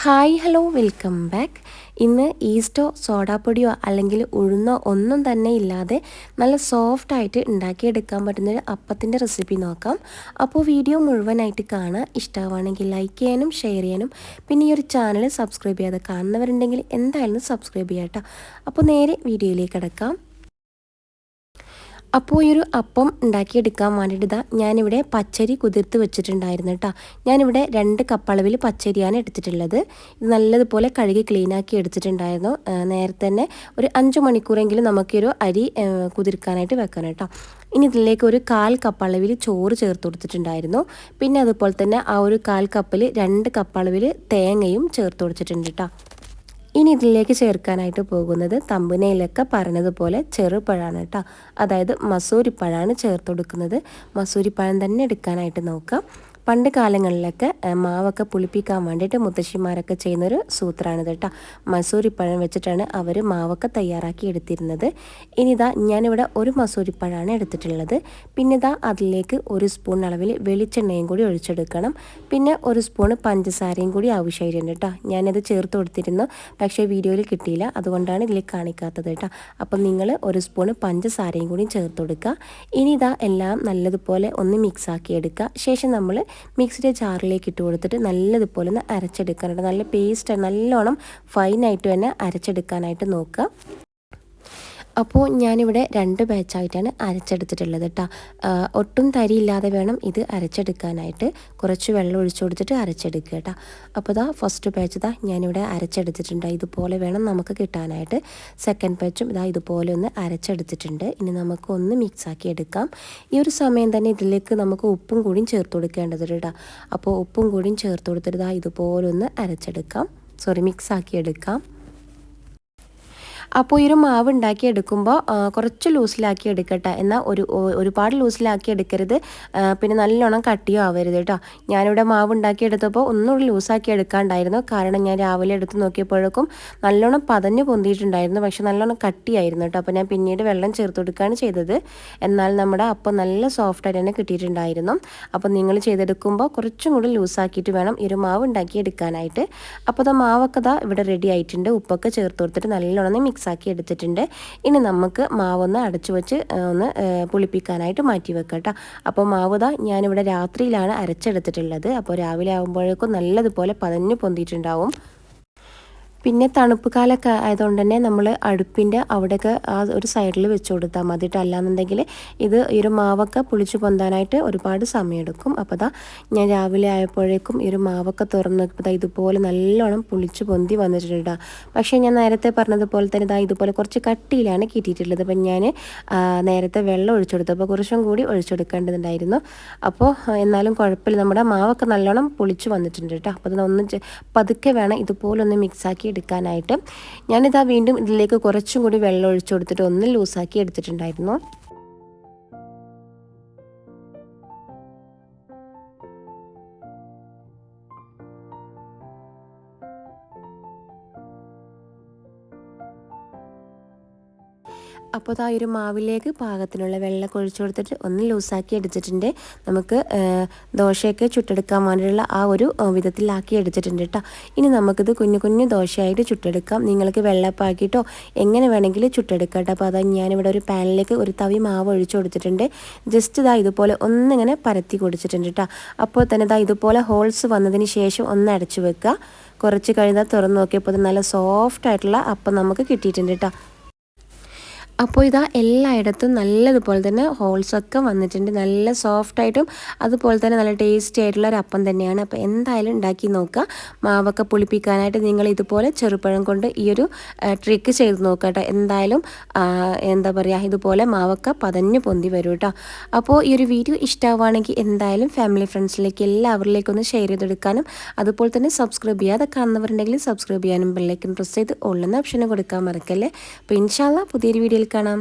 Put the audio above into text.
Hi hello welcome back. ഇന്ന് ഈസ്റ്റോ സോഡാപ്പൊടിയോ അല്ലെങ്കിൽ ഉഴുന്നോ ഒന്നും തന്നെ ഇല്ലാതെ നല്ല സോഫ്റ്റായിട്ട് ഉണ്ടാക്കിയെടുക്കാൻ പറ്റുന്നൊരു അപ്പത്തിന്റെ റെസിപ്പി നോക്കാം. അപ്പോൾ വീഡിയോ മുഴുവനായിട്ട് കാണുക. ഇഷ്ടമാണെങ്കിൽ ലൈക്ക് ചെയ്യാനും ഷെയർ ചെയ്യാനും. പിന്നെ ഈ ഒരു ചാനൽ സബ്സ്ക്രൈബ് ചെയ്യാതെ കാണുന്നവരുണ്ടെങ്കിൽ എന്തായാലും സബ്സ്ക്രൈബ് ചെയ്യാം കേട്ടോ അപ്പോൾ നേരെ വീഡിയോയിലേക്ക് കിടക്കാം. അപ്പോൾ ഈ ഒരു അപ്പം ഉണ്ടാക്കിയെടുക്കാൻ വേണ്ടിയിട്ട് ഇതാ ഞാനിവിടെ പച്ചരി കുതിർത്ത് വെച്ചിട്ടുണ്ടായിരുന്നു കേട്ടോ ഞാനിവിടെ രണ്ട് കപ്പളവിൽ പച്ചരിയാണ് എടുത്തിട്ടുള്ളത്. ഇത് നല്ലതുപോലെ കഴുകി ക്ലീനാക്കി എടുത്തിട്ടുണ്ടായിരുന്നു. നേരത്തെ തന്നെ ഒരു അഞ്ച് മണിക്കൂറെങ്കിലും നമുക്കൊരു അരി കുതിർക്കാനായിട്ട് വെക്കണം കേട്ടോ ഇനി ഇതിലേക്ക് ഒരു കാൽ കപ്പ് അളവിൽ ചോറ് ചേർത്ത് കൊടുത്തിട്ടുണ്ടായിരുന്നു. പിന്നെ അതുപോലെ തന്നെ ആ ഒരു കാൽ കപ്പിൽ രണ്ട് കപ്പളവിൽ തേങ്ങയും ചേർത്ത് കൊടുത്തിട്ടുണ്ട് കേട്ടോ ഇനി ഇതിലേക്ക് ചേർക്കാനായിട്ട് പോകുന്നത് തമ്പുനയിലൊക്കെ പറഞ്ഞതുപോലെ ചെറുപഴാണ് കേട്ടോ. അതായത് മസൂരിപ്പഴമാണ് ചേർത്ത് കൊടുക്കുന്നത് മസൂരിപ്പഴം തന്നെ എടുക്കാനായിട്ട് നോക്കാം. പണ്ട് കാലങ്ങളിലൊക്കെ മാവൊക്കെ പുളിപ്പിക്കാൻ വേണ്ടിയിട്ട് മുത്തശ്ശിമാരൊക്കെ ചെയ്യുന്നൊരു സൂത്രമാണ് കേട്ടോ മസൂരിപ്പഴം വെച്ചിട്ടാണ് അവർ മാവൊക്കെ തയ്യാറാക്കി എടുത്തിരുന്നത്. ഇനിതാ ഞാനിവിടെ ഒരു മസൂരിപ്പഴമാണ് എടുത്തിട്ടുള്ളത്. പിന്നെ ഇതാ അതിലേക്ക് ഒരു സ്പൂൺ അളവിൽ വെളിച്ചെണ്ണയും കൂടി ഒഴിച്ചെടുക്കണം. പിന്നെ ഒരു സ്പൂൺ പഞ്ചസാരയും കൂടി ആവശ്യമായിട്ടുണ്ട് കേട്ടോ ഞാനത് ചേർത്ത് കൊടുത്തിരുന്നു. പക്ഷേ വീഡിയോയിൽ കിട്ടിയില്ല. അതുകൊണ്ടാണ് ഇതിൽ കാണിക്കാത്തത് കേട്ടോ അപ്പം നിങ്ങൾ ഒരു സ്പൂൺ പഞ്ചസാരയും കൂടി ചേർത്ത് കൊടുക്കുക. ഇനി ഇതാ എല്ലാം നല്ലതുപോലെ ഒന്ന് മിക്സ് ആക്കി എടുക്കുക. ശേഷം നമ്മൾ മിക്സിയുടെ ജാറിലേക്ക് ഇട്ട് കൊടുത്തിട്ട് നല്ലതുപോലെ ഒന്ന് അരച്ചെടുക്കാനായിട്ട് നല്ല പേസ്റ്റ് നല്ലോണം ഫൈനായിട്ട് തന്നെ അരച്ചെടുക്കാനായിട്ട് നോക്കുക. അപ്പോൾ ഞാനിവിടെ രണ്ട് ബാച്ചായിട്ടാണ് അരച്ചെടുത്തിട്ടുള്ളത് കേട്ടോ ഒട്ടും തരിയില്ലാതെ വേണം ഇത് അരച്ചെടുക്കാനായിട്ട്. കുറച്ച് വെള്ളം ഒഴിച്ചു കൊടുത്തിട്ട് അരച്ചെടുക്കുക കേട്ടോ അപ്പോൾ ഇതാ ഫസ്റ്റ് ബാച്ച് ഇതാ ഞാനിവിടെ അരച്ചെടുത്തിട്ടുണ്ട്. ഇതുപോലെ വേണം നമുക്ക് കിട്ടാനായിട്ട്. സെക്കൻഡ് ബാച്ചും ഇതാ ഇതുപോലെ ഒന്ന് അരച്ചെടുത്തിട്ടുണ്ട്. ഇനി നമുക്ക് ഒന്ന് മിക്സ് ആക്കി എടുക്കാം. ഈ ഒരു സമയം തന്നെ ഇതിലേക്ക് നമുക്ക് ഉപ്പും കൂടിയും ചേർത്ത് കൊടുക്കേണ്ടത് കേട്ടോ അപ്പോൾ ഉപ്പും കൂടിയും ചേർത്ത് കൊടുത്തിട്ട് ഇതാ ഇതുപോലെ ഒന്ന് അരച്ചെടുക്കാം. സോറി മിക്സ് ആക്കി എടുക്കാം. അപ്പോൾ ഈ ഒരു മാവ് ഉണ്ടാക്കി എടുക്കുമ്പോൾ കുറച്ച് ലൂസിലാക്കി എടുക്കട്ടെ. എന്നാൽ ഒരു ഒരുപാട് ലൂസിലാക്കി എടുക്കരുത്. പിന്നെ നല്ലോണം കട്ടിയോ ആവരുത് കേട്ടോ. ഞാനിവിടെ മാവ് ഉണ്ടാക്കി എടുത്തപ്പോൾ ഒന്നുകൂടി ലൂസാക്കി എടുക്കാണ്ടായിരുന്നു. കാരണം ഞാൻ രാവിലെ എടുത്ത് നോക്കിയപ്പോഴേക്കും നല്ലോണം പതഞ്ഞ് പൊന്തിയിട്ടുണ്ടായിരുന്നു. പക്ഷെ നല്ലോണം കട്ടിയായിരുന്നു കേട്ടോ. അപ്പോൾ ഞാൻ പിന്നീട് വെള്ളം ചേർത്ത് കൊടുക്കുകയാണ് ചെയ്തത്. എന്നാൽ നമ്മുടെ അപ്പം നല്ല സോഫ്റ്റായിട്ട് തന്നെ കിട്ടിയിട്ടുണ്ടായിരുന്നു. അപ്പോൾ നിങ്ങൾ ചെയ്തെടുക്കുമ്പോൾ കുറച്ചും കൂടി ലൂസാക്കിയിട്ട് വേണം ഈ ഒരു മാവ് ഉണ്ടാക്കി എടുക്കാനായിട്ട് അപ്പോൾ അത് മാവൊക്കെ ഇവിടെ റെഡി ആയിട്ടുണ്ട്. ഉപ്പൊക്കെ ചേർത്ത് കൊടുത്തിട്ട് നല്ലോണം മിക്സാക്കി എടുത്തിട്ടുണ്ട്. ഇനി നമുക്ക് മാവൊന്ന് അടച്ചു വെച്ച് ഒന്ന് പുളിപ്പിക്കാനായിട്ട് മാറ്റി വെക്കാം കേട്ടോ. അപ്പോൾ മാവ് ഇതാ ഞാനിവിടെ രാത്രിയിലാണ് അരച്ചെടുത്തിട്ടുള്ളത്. അപ്പോൾ രാവിലെ ആകുമ്പോഴേക്കും നല്ലതുപോലെ പതഞ്ഞ് പൊന്തിയിട്ടുണ്ടാവും. പിന്നെ തണുപ്പ് കാലമൊക്കെ ആയതുകൊണ്ട് തന്നെ നമ്മൾ അടുപ്പിന്റെ അവിടെയൊക്കെ ആ ഒരു സൈഡിൽ വെച്ച് കൊടുത്താൽ മതിയിട്ട് അല്ലാന്നുണ്ടെങ്കിൽ ഇത് ഈ ഒരു മാവൊക്കെ പുളിച്ച് പൊന്താനായിട്ട് ഒരുപാട് സമയമെടുക്കും. അപ്പോൾ അതാ ഞാൻ രാവിലെ ആയപ്പോഴേക്കും ഈ ഒരു മാവൊക്കെ തുറന്ന് നോക്കിയപ്പോൾ ഇതുപോലെ നല്ലോണം പുളിച്ച് പൊന്തി വന്നിട്ടുണ്ട് പക്ഷേ ഞാൻ നേരത്തെ പറഞ്ഞതുപോലെ തന്നെ ഇതാ ഇതുപോലെ കുറച്ച് കട്ടിയിലാണ് കിട്ടിയിട്ടുള്ളത്. അപ്പം ഞാൻ നേരത്തെ വെള്ളം ഒഴിച്ചെടുത്തു അപ്പോൾ കുറച്ചും കൂടി ഒഴിച്ചെടുക്കേണ്ടതുണ്ടായിരുന്നു അപ്പോൾ എന്നാലും കുഴപ്പമില്ല. നമ്മുടെ മാവൊക്കെ നല്ലോണം പുളിച്ച് വന്നിട്ടുണ്ട് കേട്ടോ അപ്പോൾ അതൊന്ന് പതുക്കെ വേണം ഇതുപോലെ ഒന്ന് മിക്സാക്കി എടുക്കാനായിട്ട് ഞാനിതാ വീണ്ടും ഇതിലേക്ക് കുറച്ചും കൂടി വെള്ളം ഒഴിച്ചു കൊടുത്തിട്ട് ഒന്ന് ലൂസാക്കി എടുത്തിട്ടുണ്ടായിരുന്നു. അപ്പോൾ ആ ഒരു മാവിലേക്ക് പാകത്തിനുള്ള വെള്ളം ഒഴിച്ചു കൊടുത്തിട്ട് ഒന്ന് ലൂസാക്കി എടുത്തിട്ടുണ്ട്. നമുക്ക് ദോശയൊക്കെ ചുട്ടെടുക്കാൻ വേണ്ടിയുള്ള ആ ഒരു വിധത്തിലാക്കി എടുത്തിട്ടുണ്ട് കേട്ടോ. ഇനി നമുക്കിത് കുഞ്ഞു കുഞ്ഞു ദോശയായിട്ട് ചുട്ടെടുക്കാം. നിങ്ങൾക്ക് വെള്ളപ്പാക്കിയിട്ടോ എങ്ങനെ വേണമെങ്കിലും ചുട്ടെടുക്കാം കേട്ടോ. അപ്പോൾ അതാ ഞാനിവിടെ ഒരു പാനിലേക്ക് ഒരു തവി മാവ് ഒഴിച്ചു കൊടുത്തിട്ടുണ്ട്. ജസ്റ്റ് ഇതാ ഇതുപോലെ ഒന്നിങ്ങനെ പരത്തി കൊടുത്തിട്ടുണ്ട് കേട്ടോ. അപ്പോൾ തന്നെ ഇതാ ഇതുപോലെ ഹോൾസ് വന്നതിന് ശേഷം ഒന്ന് അടച്ചു വെക്കുക. കുറച്ച് കഴിഞ്ഞാൽ തുറന്ന് നോക്കിയപ്പോൾ നല്ല സോഫ്റ്റ് ആയിട്ടുള്ള അപ്പം നമുക്ക് കിട്ടിയിട്ടുണ്ട് കേട്ടോ. അപ്പോൾ ഇതാ എല്ലായിടത്തും നല്ലതുപോലെ തന്നെ ഹോൾസൊക്കെ വന്നിട്ടുണ്ട്. നല്ല സോഫ്റ്റായിട്ടും അതുപോലെ തന്നെ നല്ല ടേസ്റ്റി ആയിട്ടുള്ള ഒരു അപ്പം തന്നെയാണ്. അപ്പോൾ എന്തായാലും ഉണ്ടാക്കി നോക്കുക. മാവൊക്കെ പുളിപ്പിക്കാനായിട്ട് നിങ്ങൾ ഇതുപോലെ ചെറുപ്പഴം കൊണ്ട് ഈ ഒരു ട്രിക്ക് ചെയ്ത് നോക്കുക കേട്ടോ. എന്തായാലും എന്താ പറയുക ഇതുപോലെ മാവൊക്കെ പതഞ്ഞു പൊന്തി വരും കേട്ടോ. അപ്പോൾ ഈ ഒരു വീഡിയോ ഇഷ്ടമാവുകയാണെങ്കിൽ എന്തായാലും ഫാമിലി ഫ്രണ്ട്സിലേക്ക് എല്ലാവരിലേക്കും ഒന്ന് ഷെയർ ചെയ്തെടുക്കാനും അതുപോലെ തന്നെ സബ്സ്ക്രൈബ് ചെയ്യാതെ കാണുന്നവരുണ്ടെങ്കിൽ സബ്സ്ക്രൈബ് ചെയ്യാനും ബെല്ലേക്കും പ്രസ് ചെയ്ത് ഉള്ളുന്ന ഓപ്ഷന് കൊടുക്കാൻ മറക്കല്ലേ. അപ്പോൾ ഇൻഷാല്ല പുതിയൊരു വീഡിയോയിൽ കാണാം